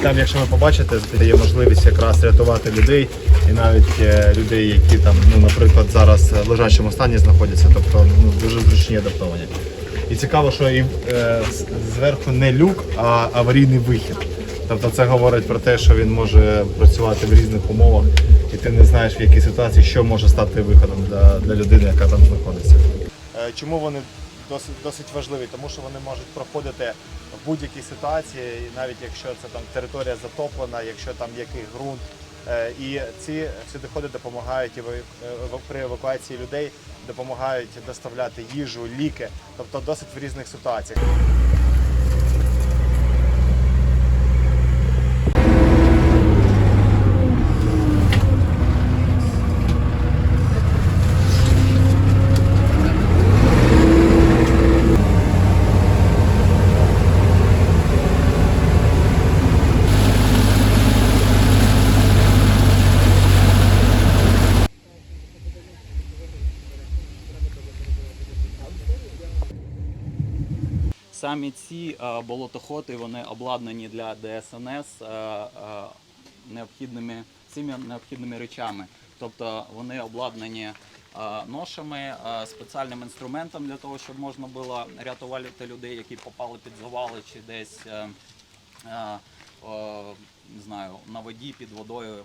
там, якщо ви побачите, є можливість якраз рятувати людей і навіть е, людей, які там, ну, наприклад, зараз в лежачому стані знаходяться, тобто ну, дуже зручні адаптовані. І цікаво, що і е, зверху не люк, а аварійний вихід. Тобто це говорить про те, що він може працювати в різних умовах, і ти не знаєш в якій ситуації, що може стати виходом для, для людини, яка там знаходиться. Е, Чому вони досить, досить важливі? Тому що вони можуть проходити в будь-якій ситуації, навіть якщо це там територія затоплена, якщо там який ґрунт. Е, І ці всюдиходи допомагають е, при евакуації людей, допомагають доставляти їжу, ліки, тобто досить в різних ситуаціях. Самі ці е, болотоходи вони обладнані для ДСНС е, е, необхідними цими необхідними речами. Тобто вони обладнані ношами, спеціальним інструментом для того, щоб можна було рятувати людей, які попали під завали чи десь не знаю, на воді під водою.